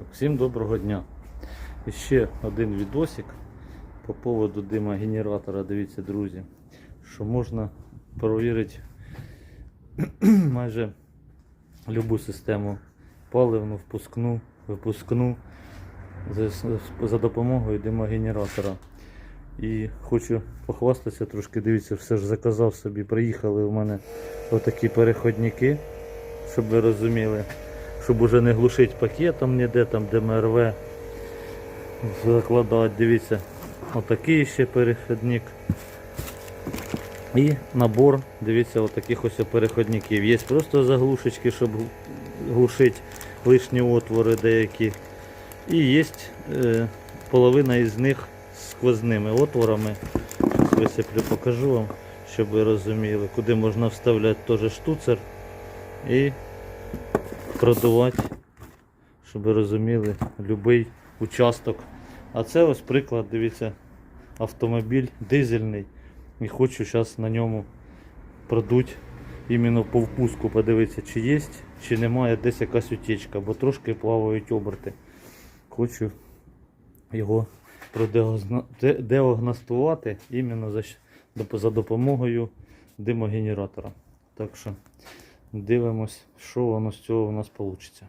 Так, всім доброго дня. І ще один відосик по поводу димогенератора. Дивіться, друзі, що можна перевірити майже любу систему паливну, впускну, випускну за, допомогою димогенератора. І хочу похвастатися трошки, дивіться, все ж заказав собі. Приїхали у мене отакі переходники, щоб ви розуміли, щоб уже не глушити пакетом ніде там ДМРВ закладати. Дивіться, отакий ще переходник. І набор, дивіться, отаких ось переходників. Є просто заглушечки, щоб глушити лишні отвори деякі. І є е, половина із них з сквозними отворами. Щас висиплю, покажу вам, щоб ви розуміли, куди можна вставляти теж штуцер і продувати, щоб ви розуміли, будь-який участок. А це ось приклад, дивіться, автомобіль дизельний. І хочу зараз на ньому продуть іменно по впуску, подивитися, чи є, чи немає десь якась утечка, бо трошки плавають оберти. Хочу його продіагностувати іменно за допомогою димогенератора. Так що дивимось, що воно з цього у нас вийде.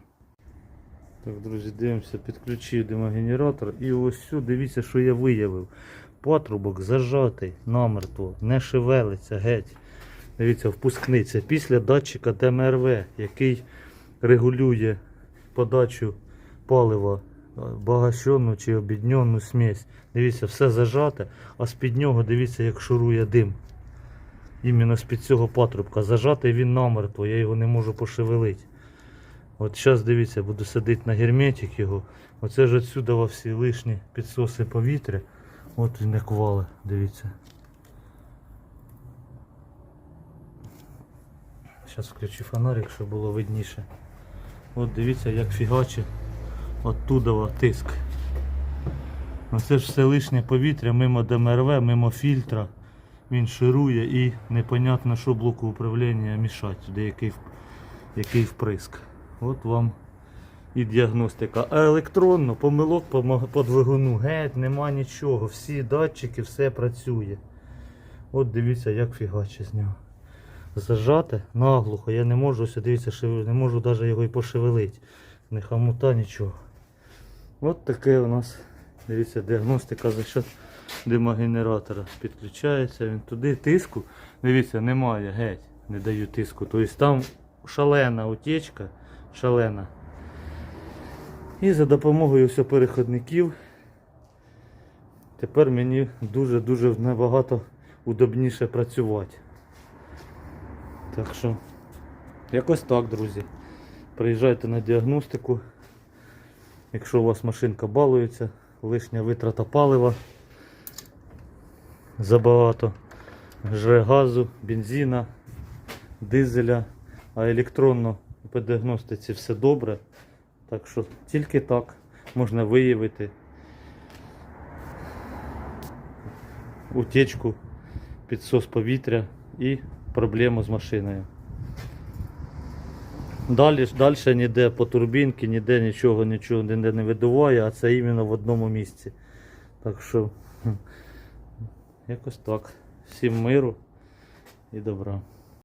Так, друзі, дивимося, підключив димогенератор і ось сюди дивіться, що я виявив. Патрубок зажатий намертво, не шевелиться геть. Дивіться, впускний. Це після датчика ДМРВ, який регулює подачу палива багащену чи обіднену смесь. Дивіться, все зажате, а з-під нього дивіться, як шурує дим. Іменно з-під цього патрубка. Зажатий він намертво, я його не можу пошевелити. От зараз дивіться, буду садити на герметик його. Оце ж во всі лишні підсоси повітря. От він як вали, дивіться. Зараз включу фонарик, щоб було видніше. От дивіться, як фігачить оттуда тиск. Оце ж все лишнє повітря мимо ДМРВ, мимо фільтра. Він ширує і непонятно, що блоку управління мішать, туди який, який вприск. От вам і діагностика. А електронно, помилок по, двигуну, геть, нема нічого. Всі датчики, все працює. От дивіться, як фігаче з нього. Зажате наглухо, я не можу, ось дивіться, не можу навіть його і пошевелити. Не хамута, нічого. От таке у нас, дивіться, діагностика за счет димогенератора. Підключається він туди, тиску. Дивіться, немає, геть, не даю тиску. Тобто там шалена утечка, шалена. І за допомогою все переходників тепер мені дуже-дуже набагато удобніше працювати. Так що, якось так, друзі. Приїжджайте на діагностику. Якщо у вас машинка балується, лишня витрата палива забагато, жре газу, бензина, дизеля, а електронно по діагностиці все добре. Так що тільки так можна виявити утечку, підсос повітря і проблему з машиною. Далі, далі ніде по турбінці, ніде нічого, нічого ніде не видуває, а це іменно в одному місці. Так що якось так. Всім миру і добра.